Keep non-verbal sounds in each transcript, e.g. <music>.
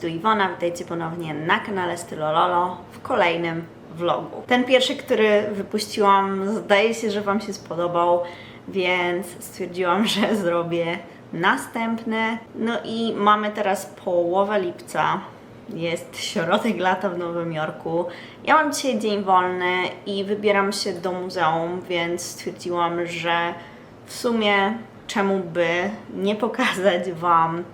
tu Iwona, witajcie ponownie na kanale Stylololo w kolejnym vlogu. Ten pierwszy, który wypuściłam, zdaje się, że Wam się spodobał, więc stwierdziłam, <laughs> że zrobię następny. No i mamy teraz połowę lipca. Jest środek lata w Nowym Jorku. Ja mam dzisiaj dzień wolny i wybieram się do muzeum, więc stwierdziłam, że w sumie czemu by nie pokazać Wam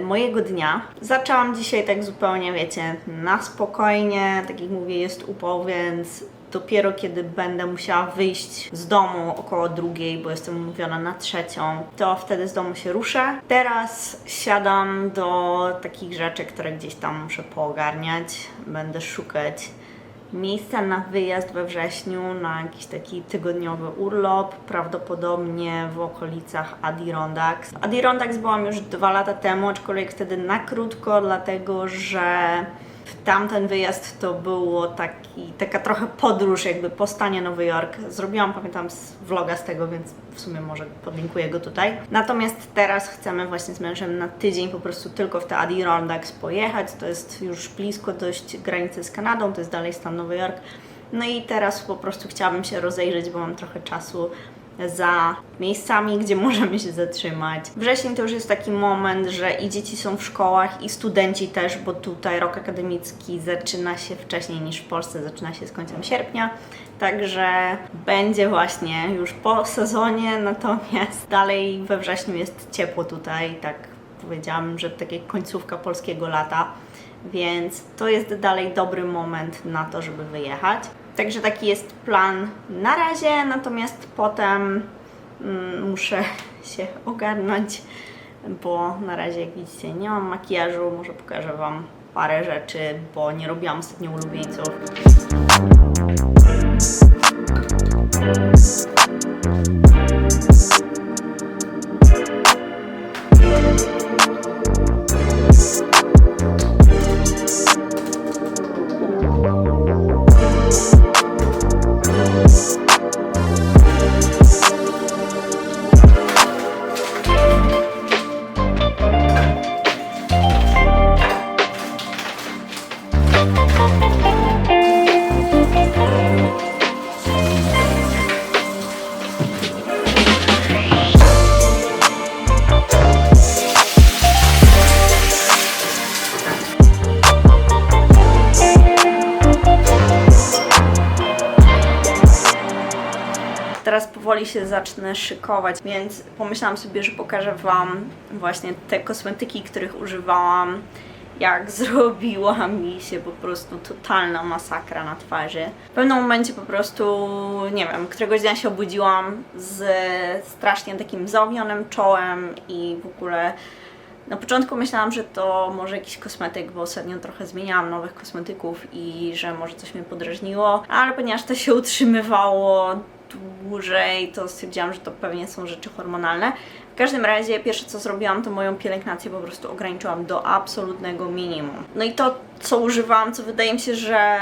mojego dnia. Zaczęłam dzisiaj tak zupełnie, wiecie, na spokojnie, tak jak mówię, jest upał, więc dopiero kiedy będę musiała wyjść z domu około drugiej, bo jestem umówiona na trzecią, to wtedy z domu się ruszę. Teraz siadam do takich rzeczy, które gdzieś tam muszę poogarniać. Będę szukać miejsca na wyjazd we wrześniu, na jakiś taki tygodniowy urlop, prawdopodobnie w okolicach Adirondacks. Adirondacks byłam już dwa lata temu, aczkolwiek wtedy na krótko, dlatego że tamten wyjazd to było taki, taka trochę podróż jakby po stanie Nowy Jork. Zrobiłam, pamiętam, z vloga z tego, więc w sumie może podlinkuję go tutaj. Natomiast teraz chcemy właśnie z mężem na tydzień po prostu tylko w te Adirondacks pojechać. To jest już blisko dość granicy z Kanadą, to jest dalej stan Nowy Jork. No i teraz po prostu chciałabym się rozejrzeć, bo mam trochę czasu za miejscami, gdzie <laughs> możemy się zatrzymać. Wrzesień to już jest taki moment, że i dzieci są w szkołach, i studenci też, bo tutaj rok akademicki zaczyna się wcześniej niż w Polsce, zaczyna się z końcem sierpnia. Także będzie właśnie już po sezonie, <laughs> natomiast dalej we wrześniu jest ciepło tutaj, tak powiedziałam, że takie końcówka polskiego lata, więc to jest dalej dobry moment na to, żeby wyjechać. Także taki jest plan na razie, natomiast potem mm, muszę <laughs> się ogarnąć, bo na razie jak widzicie nie mam makijażu, może pokażę Wam parę rzeczy, bo nie robiłam ostatnio ulubieńców. Teraz powoli się zacznę szykować, więc pomyślałam sobie, że pokażę Wam właśnie te kosmetyki, których używałam, jak <laughs> zrobiła mi się po prostu totalna masakra na twarzy. W pewnym momencie po prostu, nie wiem, któregoś dnia się obudziłam z strasznie takim zaowionym czołem i w ogóle na początku myślałam, że to może jakiś kosmetyk, bo ostatnio trochę zmieniałam nowych kosmetyków i że może coś mnie podrażniło, ale ponieważ to się utrzymywało dłużej, to stwierdziłam, że to pewnie są rzeczy hormonalne. W każdym razie pierwsze co zrobiłam, to moją pielęgnację po prostu ograniczyłam do absolutnego minimum. No i to, co używałam, co wydaje mi się, że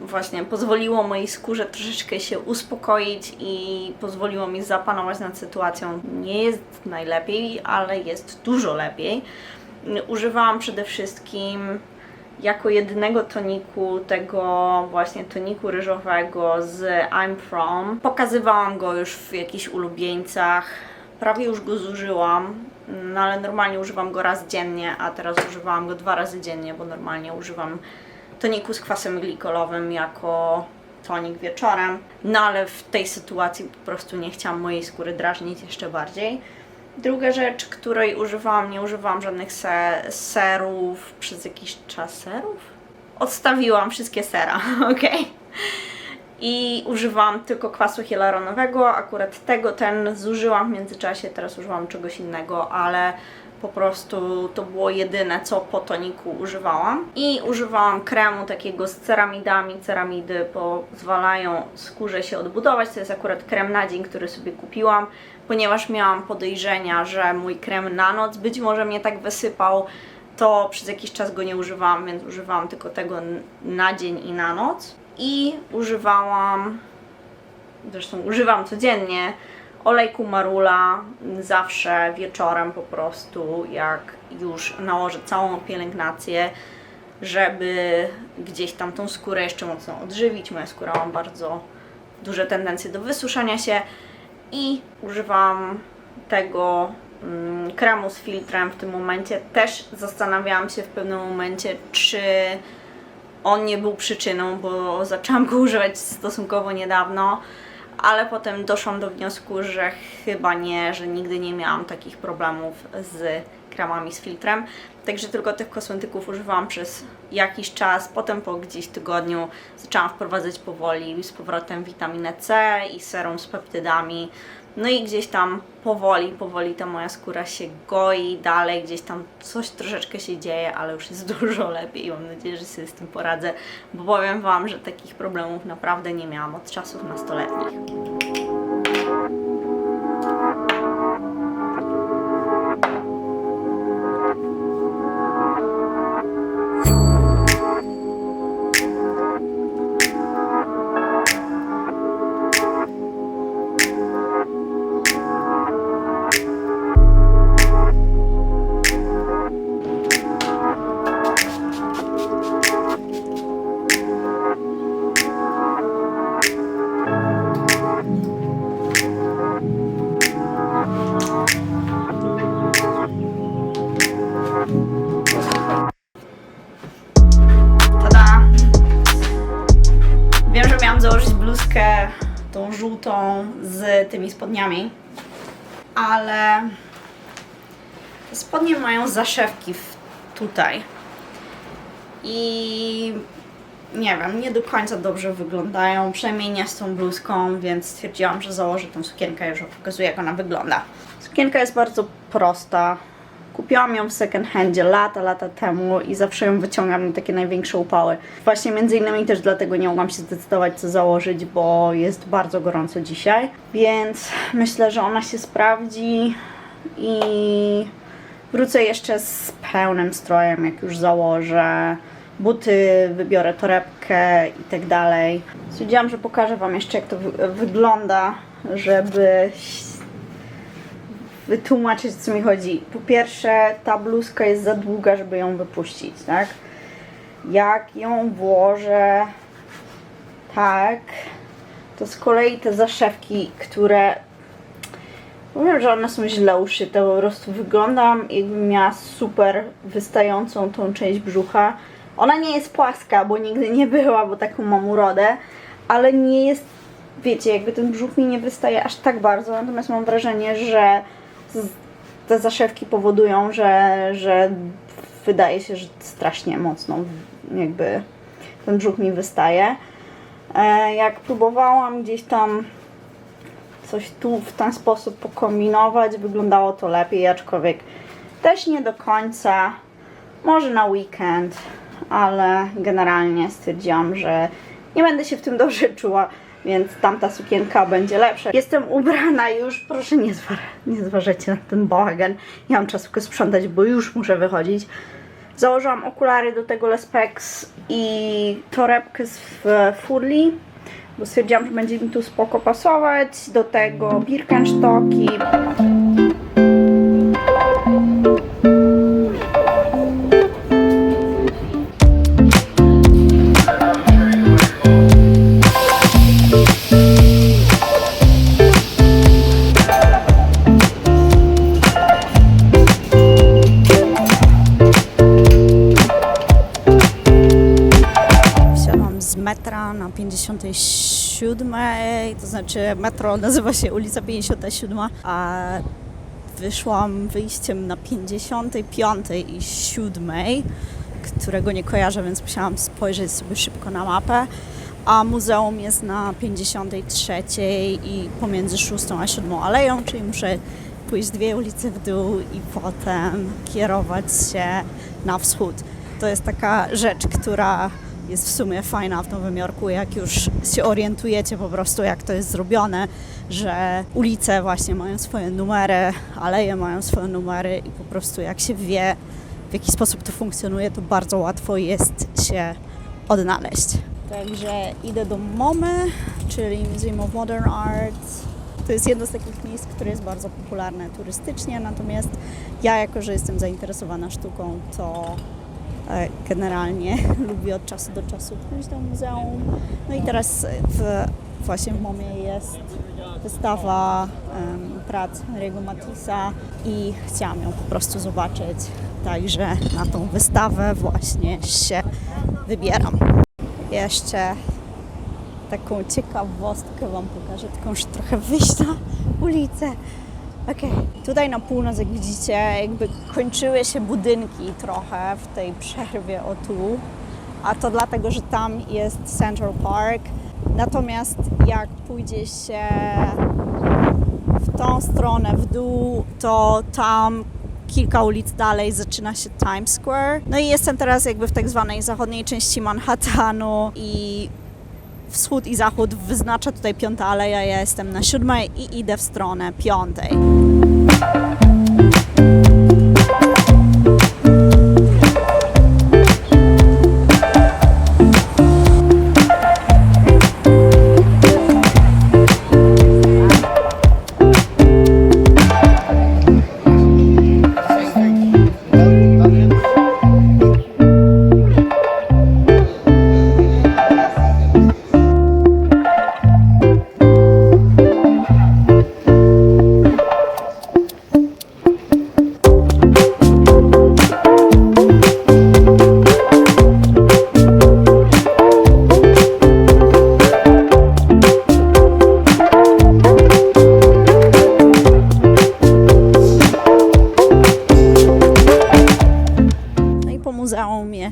właśnie pozwoliło mojej skórze troszeczkę się uspokoić i pozwoliło mi zapanować nad sytuacją. Nie jest najlepiej, ale jest dużo lepiej. Używałam przede wszystkim jako jedynego toniku, tego właśnie toniku ryżowego z I'm From. Pokazywałam go już w jakichś ulubieńcach, prawie już go zużyłam, no ale normalnie używam go raz dziennie, a teraz używałam go dwa razy dziennie, bo normalnie używam toniku z kwasem glikolowym jako tonik wieczorem. No ale w tej sytuacji po prostu nie chciałam mojej skóry drażnić jeszcze bardziej. Druga rzecz, której używałam, nie używałam żadnych se serów przez jakiś czas. Serów? Odstawiłam wszystkie sera, <laughs> ok. I używałam tylko kwasu hialuronowego. Akurat tego ten zużyłam w międzyczasie, teraz używam czegoś innego, ale po prostu to było jedyne, co po toniku używałam. I używałam kremu takiego z ceramidami. Ceramidy pozwalają skórze się odbudować. To jest akurat krem na dzień, który sobie kupiłam, ponieważ miałam podejrzenia, że mój krem na noc być może mnie tak wysypał. To przez jakiś czas go nie używałam, więc używałam tylko tego na dzień i na noc. I używałam, zresztą używam codziennie, olejku marula zawsze wieczorem po prostu, jak już nałożę całą pielęgnację, żeby gdzieś tam tą skórę jeszcze mocno odżywić. Moja skóra ma bardzo duże tendencje do wysuszania się i używam tego mm, kremu z filtrem w tym momencie. Też zastanawiałam się w pewnym momencie, czy on nie był przyczyną, bo zaczęłam go używać stosunkowo niedawno, ale potem doszłam do wniosku, że chyba nie, że nigdy nie miałam takich problemów z kremami z filtrem. Także tylko tych kosmetyków używałam przez jakiś czas. Potem po gdzieś tygodniu zaczęłam wprowadzać powoli z powrotem witaminę C i serum z peptydami. No i gdzieś tam powoli, powoli ta moja skóra się goi dalej, gdzieś tam coś troszeczkę się dzieje, ale już jest <laughs> dużo lepiej i mam nadzieję, że sobie z tym poradzę, bo powiem Wam, że takich problemów naprawdę nie miałam od czasów nastoletnich. Tą żółtą z tymi spodniami, ale spodnie mają zaszewki tutaj. I nie wiem, nie do końca dobrze wyglądają, przynajmniej nie z tą bluzką, więc stwierdziłam, że założę tą sukienkę, już pokazuję jak ona wygląda. Sukienka jest bardzo prosta. Kupiłam ją w second handzie lata, lata temu i zawsze ją wyciągam na takie największe upały. Właśnie między innymi też dlatego nie mogłam się zdecydować co założyć, bo jest bardzo gorąco dzisiaj. Więc myślę, że ona się sprawdzi i wrócę jeszcze z pełnym strojem, jak już założę buty, wybiorę torebkę i tak dalej. Stwierdziłam, że pokażę Wam jeszcze jak to wy- wygląda, żeby wytłumaczyć, co mi chodzi. Po pierwsze, ta bluzka jest za długa, żeby ją wypuścić, tak? Jak ją włożę tak, to z kolei te zaszewki, które Powiem, że one są źle uszyte, po prostu wyglądam jakbym miała super wystającą tą część brzucha. Ona nie jest płaska, bo nigdy nie była, bo taką mam urodę, ale nie jest, wiecie, jakby ten brzuch mi nie wystaje aż tak bardzo, natomiast mam wrażenie, że te zaszewki powodują, że, że wydaje się, że strasznie mocno jakby ten brzuch mi wystaje. E, Jak próbowałam gdzieś tam coś tu w ten sposób pokombinować, wyglądało to lepiej, aczkolwiek też nie do końca. Może na weekend, ale generalnie stwierdziłam, że nie będę się w tym <laughs> dobrze czuła, więc tamta sukienka będzie lepsza. Jestem ubrana już, proszę nie, zwar- nie zważajcie na ten bałagan. Nie mam czasu tylko sprzątać, bo już muszę wychodzić. Założyłam okulary do tego Lespex i torebkę z Furli, bo stwierdziłam, że będzie mi tu spoko pasować. Do tego Birkenstocki. 57, to znaczy metro nazywa się ulica 57, a wyszłam wyjściem na 55 i 7, którego nie kojarzę, więc musiałam spojrzeć sobie szybko na mapę. A muzeum jest na 53 i pomiędzy 6 a 7 aleją, czyli muszę pójść dwie ulice w dół i potem kierować się na wschód. To jest taka rzecz, która jest w sumie fajna w Nowym Jorku, jak już się orientujecie po prostu, jak to jest zrobione, że ulice właśnie mają swoje numery, aleje mają swoje numery i po prostu jak się wie, w jaki sposób to funkcjonuje, to bardzo łatwo jest się odnaleźć. Także idę do MoMY, czyli Museum of Modern Art To jest jedno z takich miejsc, które jest bardzo popularne turystycznie, natomiast ja, jako że jestem zainteresowana sztuką, to generalnie <laughs> lubię od czasu do czasu pójść do muzeum. No i teraz w, właśnie w MOMie jest wystawa em, prac Riego Matissa i chciałam ją po prostu zobaczyć. Także na tą wystawę właśnie się wybieram. Jeszcze taką ciekawostkę Wam pokażę, tylko muszę trochę wyjść na ulicę. Okej, tutaj na północ, jak widzicie, jakby kończyły się budynki trochę w tej przerwie o tu, a to dlatego, że tam jest Central Park. Natomiast jak pójdzie się w tą stronę, w dół, to tam kilka ulic dalej zaczyna się Times Square. No i jestem teraz jakby w tak zwanej zachodniej części Manhattanu i wschód i zachód wyznacza tutaj piąta aleja, ja jestem na siódmej i idę w stronę piątej.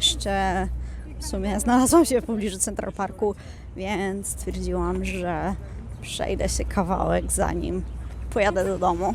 jeszcze w sumie znalazłam się w pobliżu Central Parku, więc stwierdziłam, że przejdę się kawałek zanim pojadę do domu.